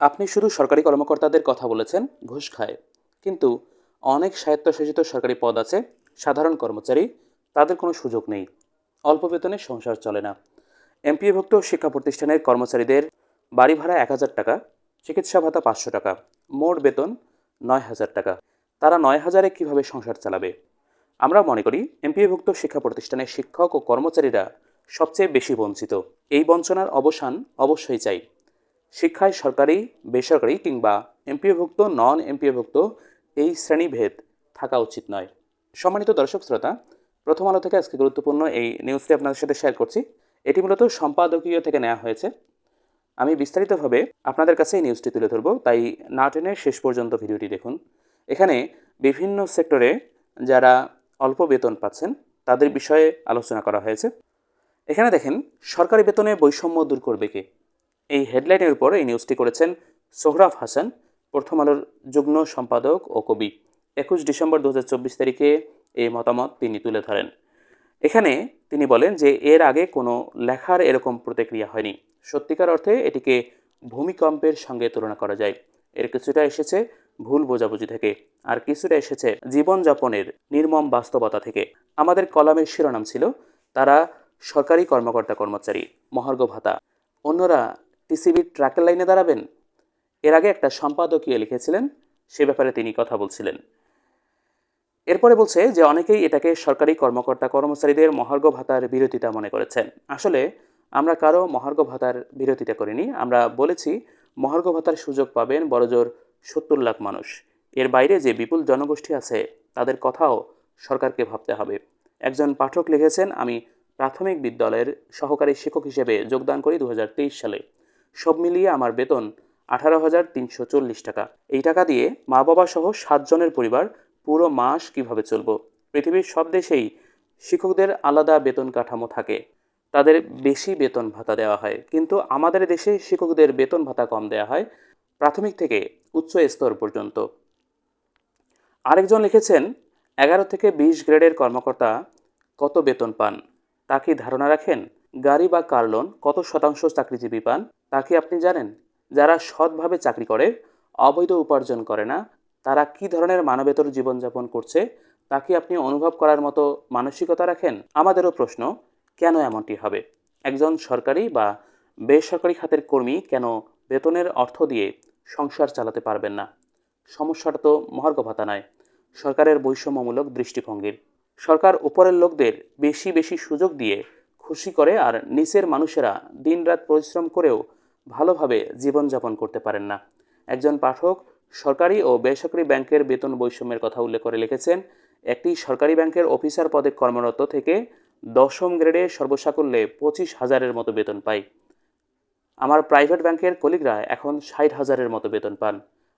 আপনি শুধু সরকারি কর্মকর্তাদের কথা বলেছেন, ঘুষ খায়। কিন্তু অনেক স্বায়ত্তশাসিত সরকারি পদ আছে, সাধারণ কর্মচারী, তাদের কোনো সুযোগ নেই। অল্প বেতনে সংসার চলে না। এমপিএভুক্ত শিক্ষা প্রতিষ্ঠানের কর্মচারীদের বাড়ি ভাড়া এক হাজার টাকা, চিকিৎসা ভাতা পাঁচশো টাকা, মোট বেতন নয় হাজার টাকা। তারা নয় হাজারে কীভাবে সংসার চালাবে? আমরা মনে করি, এমপিএভুক্ত শিক্ষা প্রতিষ্ঠানের শিক্ষক ও কর্মচারীরা সবচেয়ে বেশি বঞ্চিত। এই বঞ্চনার অবসান অবশ্যই চাই। শিক্ষায় সরকারি, বেসরকারি কিংবা এমপিওভুক্ত নন এমপিওভুক্ত এই শ্রেণীভেদ থাকা উচিত নয়। সম্মানিত দর্শক শ্রোতা, প্রথম আলো থেকে আজকে গুরুত্বপূর্ণ এই নিউজটি আপনাদের সাথে শেয়ার করছি। এটি মূলত সম্পাদকীয় থেকে নেওয়া হয়েছে। আমি বিস্তারিতভাবে আপনাদের কাছে এই নিউজটি তুলে ধরব, তাই না টেনে শেষ পর্যন্ত ভিডিওটি দেখুন। এখানে বিভিন্ন সেক্টরে যারা অল্প বেতন পাচ্ছেন, তাদের বিষয়ে আলোচনা করা হয়েছে। এখানে দেখেন, সরকারি বেতনে বৈষম্য দূর করবে কে? এই হেডলাইনের উপর এই নিউজটি করেছেন সোহরাফ হাসান, প্রথম আলোর যুগ্ম সম্পাদক ও কবি। একুশ ডিসেম্বর দু হাজার চব্বিশ তারিখে এই মতামত তিনি তুলে ধরেন। এখানে তিনি বলেন যে এর আগে কোনো লেখার এরকম প্রতিক্রিয়া হয়নি। সত্যিকার অর্থে এটিকে ভূমিকম্পের সঙ্গে তুলনা করা যায়। এর কিছুটা এসেছে ভুল বোঝাবুঝি থেকে, আর কিছুটা এসেছে জীবনযাপনের নির্মম বাস্তবতা থেকে। আমাদের কলামের শিরোনাম ছিল, তারা সরকারি কর্মকর্তা কর্মচারী, মহার্ঘ ভাতা। অন্যরা টিসিবির ট্র্যাকের লাইনে দাঁড়াবেন? এর আগে একটা সম্পাদকীয় লিখেছিলেন, সে ব্যাপারে তিনি কথা বলছিলেন। এরপরে বলছে যে অনেকেই এটাকে সরকারি কর্মকর্তা কর্মচারীদের মহার্ঘ ভাতার বিরোধিতা মনে করেছেন। আসলে আমরা কারও মহার্ঘ ভাতার বিরোধিতা করিনি, আমরা বলেছি মহার্ঘ ভাতার সুযোগ পাবেন বড়জোর সত্তর লাখ মানুষ। এর বাইরে যে বিপুল জনগোষ্ঠী আছে, তাদের কথাও সরকারকে ভাবতে হবে। একজন পাঠক লিখেছেন, আমি প্রাথমিক বিদ্যালয়ের সহকারী শিক্ষক হিসেবে যোগদান করি দু হাজার তেইশ সালে। সব মিলিয়ে আমার বেতন আঠারো হাজার তিনশো চল্লিশ টাকা। এই টাকা দিয়ে মা বাবা সহ সাতজনের পরিবার পুরো মাস কীভাবে চলব? পৃথিবীর সব দেশেই শিক্ষকদের আলাদা বেতন কাঠামো থাকে। তাদের বেশি বেতন ভাতা দেওয়া হয়। কিন্তু আমাদের দেশে শিক্ষকদের বেতন ভাতা কম দেওয়া হয় প্রাথমিক থেকে উচ্চ স্তর পর্যন্ত। আরেকজন লিখেছেন, এগারো থেকে বিশ গ্রেডের কর্মকর্তা কত বেতন পান? তা কি ধারণা রাখেন? গাড়ি বা কার লোন কত শতাংশ চাকরিজীবী পান? তা কি আপনি জানেন? যারা সৎভাবে চাকরি করে, অবৈধ উপার্জন করে না, তারা কি ধরনের মানবেতর জীবনযাপন করছে তা কি আপনি অনুভব করার মতো মানসিকতা রাখেন? আমাদেরও প্রশ্ন, কেন এমনটি হবে? একজন সরকারি বা বেসরকারি খাতের কর্মী কেন বেতনের অর্থ দিয়ে সংসার চালাতে পারবেন না? সমস্যাটা তো মহার্ঘ ভাতা নয়, সরকারের বৈষম্যমূলক দৃষ্টিভঙ্গির। সরকার উপরের লোকদের বেশি বেশি সুযোগ দিয়ে খুশি করে আর নিচের মানুষেরা দিনরাত পরিশ্রম করেও ভালোভাবে জীবনযাপন করতে পারেন না। একজন পাঠক সরকারি ও বেসরকারি ব্যাংকের বেতন বৈষম্যের কথা উল্লেখ করে লিখেছেন, একটি সরকারি ব্যাংকের অফিসার পদে কর্মরত থেকে দশম গ্রেডে সর্বসাকুল্যে পঁচিশ হাজারের মতো বেতন পাই। আমার প্রাইভেট ব্যাংকের কলিগরা এখন ষাট হাজারের মতো বেতন পান।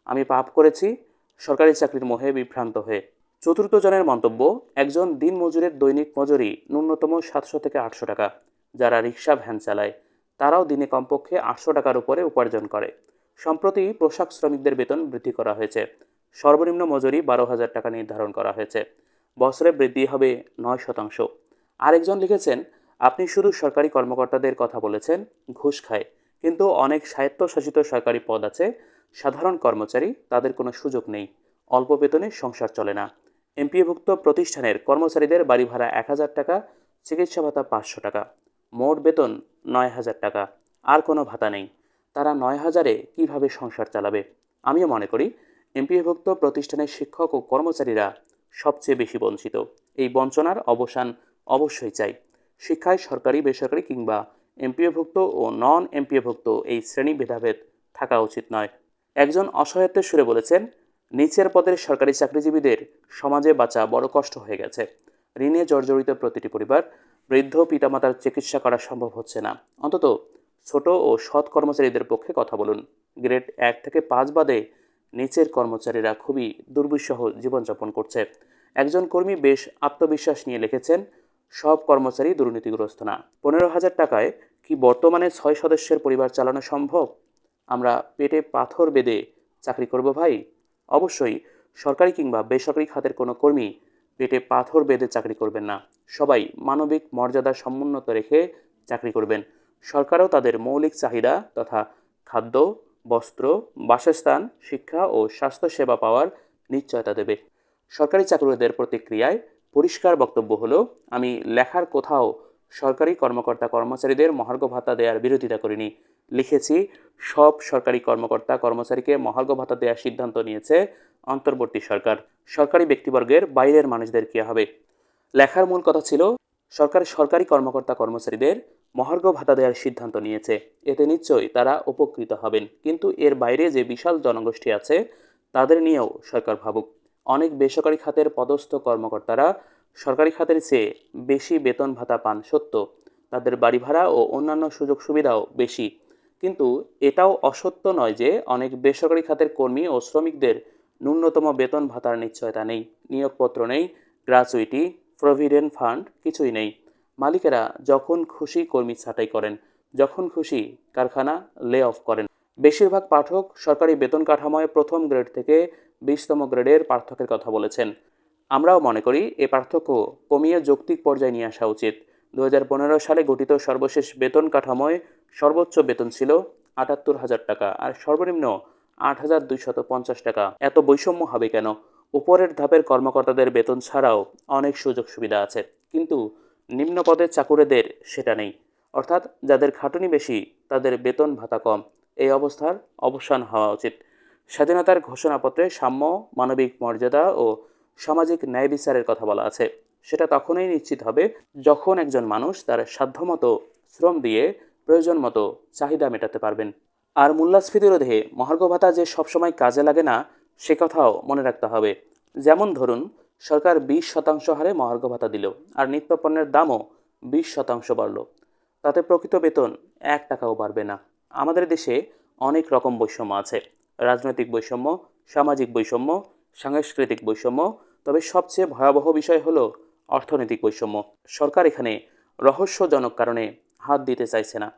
আমি পাপ করেছি, সরকারি চাকরির মোহে বিভ্রান্ত হয়ে। চতুর্থ জনের মন্তব্য, একজন দিন মজুরের দৈনিক মজুরি ন্যূনতম সাতশো থেকে আটশো টাকা, যারা রিক্সা ভ্যান চালায়। তারাও দিনে কমপক্ষে আটশো টাকার উপরে উপার্জন করে। সম্প্রতি পোশাক শ্রমিকদের বেতন বৃদ্ধি করা হয়েছে। সর্বনিম্ন মজুরি বারো হাজার টাকা নির্ধারণ করা হয়েছে। বছরে বৃদ্ধি হবে নয় শতাংশ। আরেকজন লিখেছেন, আপনি শুধু সরকারি কর্মকর্তাদের কথা বলেছেন, ঘুষ খায়। কিন্তু অনেক স্বায়ত্তশাসিত সরকারি পদ আছে। সাধারণ কর্মচারী, তাদের কোনো সুযোগ নেই। অল্প বেতনে সংসার চলে না। এমপিভুক্ত প্রতিষ্ঠানের কর্মচারীদের বাড়ি ভাড়া এক হাজার টাকা চিকিৎসা ভাতা পাঁচশো টাকা। মোট বেতন নয় হাজার টাকা। আর কোনো ভাতা নেই। তারা নয় হাজারে কীভাবে সংসার চালাবে? আমিও মনে করি এমপিভুক্ত প্রতিষ্ঠানের শিক্ষক ও কর্মচারীরা সবচেয়ে বেশি বঞ্চিত। এই বঞ্চনার অবসান অবশ্যই চাই। শিক্ষায় সরকারি, বেসরকারি কিংবা এমপিওভুক্ত ও নন এমপিওভুক্ত এই শ্রেণি ভেদাভেদ থাকা উচিত নয়। একজন অসহায়ত্বের সুরে বলেছেন, নিচের পদের সরকারি চাকরিজীবীদের সমাজে বাঁচা বড় কষ্ট হয়ে গেছে। ঋণে জর্জরিত প্রতিটি পরিবার বৃদ্ধ পিতামাতার চিকিৎসা করা সম্ভব হচ্ছে না। অন্তত ছোট ও সৎ কর্মচারীদের পক্ষে কথা বলুন। গ্রেড এক থেকে পাঁচ বাদে নিচের কর্মচারীরা খুবই দুর্বিষহ জীবনযাপন করছে। একজন কর্মী বেশ আত্মবিশ্বাস নিয়ে লিখেছেন, সব কর্মচারী দুর্নীতিগ্রস্ত না। পনেরো হাজার টাকায় কি বর্তমানে ছয় সদস্যের পরিবার চালানো সম্ভব? আমরা পেটে পাথর বেঁধে চাকরি করব ভাই? অবশ্যই সরকারি কিংবা বেসরকারি খাতের কোনো কর্মী পেটে পাথর বেঁধে চাকরি করবেন না। সবাই মানবিক মর্যাদা সমুন্নত রেখে চাকরি করবেন। সরকারও তাদের মৌলিক চাহিদা তথা খাদ্য, বস্ত্র, বাসস্থান, শিক্ষা ও স্বাস্থ্যসেবা পাওয়ার নিশ্চয়তা দেবে। সরকারি চাকরিদের প্রতিক্রিয়ায় পরিষ্কার বক্তব্য হলো, আমি লেখার কোথাও সরকারি কর্মকর্তা কর্মচারীদের মহার্ঘ ভাতা দেওয়ার বিরোধিতা করিনি। লিখেছি, সব সরকারি কর্মকর্তা কর্মচারীকে মহার্ঘ ভাতা দেওয়ার সিদ্ধান্ত নিয়েছে অন্তর্বর্তী সরকার। সরকারি ব্যক্তিবর্গের বাইরের মানুষদের কী হবে? লেখার মূল কথা ছিল, সরকার সরকারি কর্মকর্তা কর্মচারীদের মহার্ঘ ভাতা দেওয়ার সিদ্ধান্ত নিয়েছে। এতে নিশ্চয়ই তারা উপকৃত হবেন। কিন্তু এর বাইরে যে বিশাল জনগোষ্ঠী আছে, তাদের নিয়েও সরকার ভাবুক। অনেক বেসরকারি খাতের পদস্থ কর্মকর্তারা সরকারি খাতের চেয়ে বেশি বেতন ভাতা পান সত্য তাদের বাড়ি ভাড়া ও অন্যান্য সুযোগ সুবিধাও বেশি। কিন্তু এটাও অসত্য নয় যে অনেক বেসরকারি খাতের কর্মী ও শ্রমিকদের ন্যূনতম বেতন ভাতার নিশ্চয়তা নেই। নিয়োগপত্র নেই, গ্রাচুইটি, প্রভিডেন্ট ফান্ড কিছুই নেই। মালিকেরা যখন খুশি কর্মী ছাঁটাই করেন, যখন খুশি কারখানা লে অফ করেন। বেশিরভাগ পাঠক সরকারি বেতন কাঠামোয় প্রথম গ্রেড থেকে বিশতম গ্রেডের পার্থক্যের কথা বলেছেন। আমরাও মনে করি এ পার্থক্য কমিয়ে যৌক্তিক পর্যায়ে নিয়ে আসা উচিত। দু হাজার পনেরো সালে গঠিত সর্বশেষ বেতন কাঠামোয় সর্বোচ্চ বেতন ছিল আটাত্তর হাজার টাকা আর সর্বনিম্ন আট হাজার দুইশত পঞ্চাশ টাকা। এত বৈষম্য হবে কেন? উপরের ধাপের কর্মকর্তাদের বেতন ছাড়াও অনেক সুযোগ সুবিধা আছে, কিন্তু নিম্ন পদের চাকুরেদের সেটা নেই। অর্থাৎ যাদের খাটুনি বেশি, তাদের বেতন ভাতা কম। এই অবস্থার অবসান হওয়া উচিত। স্বাধীনতার ঘোষণাপত্রে সাম্য, মানবিক মর্যাদা ও সামাজিক ন্যায় বিচারের কথা বলা আছে। সেটা তখনই নিশ্চিত হবে যখন একজন মানুষ তার সাধ্যমতো শ্রম দিয়ে প্রয়োজন মতো চাহিদা মেটাতে পারবেন। আর মূল্যস্ফীতি রোধে মহার্ঘ ভাতা যে সবসময় কাজে লাগে না, সে কথাও মনে রাখতে হবে। যেমন ধরুন, সরকার বিশ শতাংশ হারে মহার্ঘ ভাতা দিল আর নিত্যপণ্যের দামও বিশ শতাংশ বাড়ল। তাতে প্রকৃত বেতন এক টাকাও বাড়বে না। আমাদের দেশে অনেক রকম বৈষম্য আছে। রাজনৈতিক বৈষম্য, সামাজিক বৈষম্য সাংস্কৃতিক বৈষম্য, তবে সবচেয়ে ভয়াবহ বিষয় হল অর্থনৈতিক বৈষম্য। সরকার এখানে রহস্যজনক কারণে হাত দিতে চাইছে না।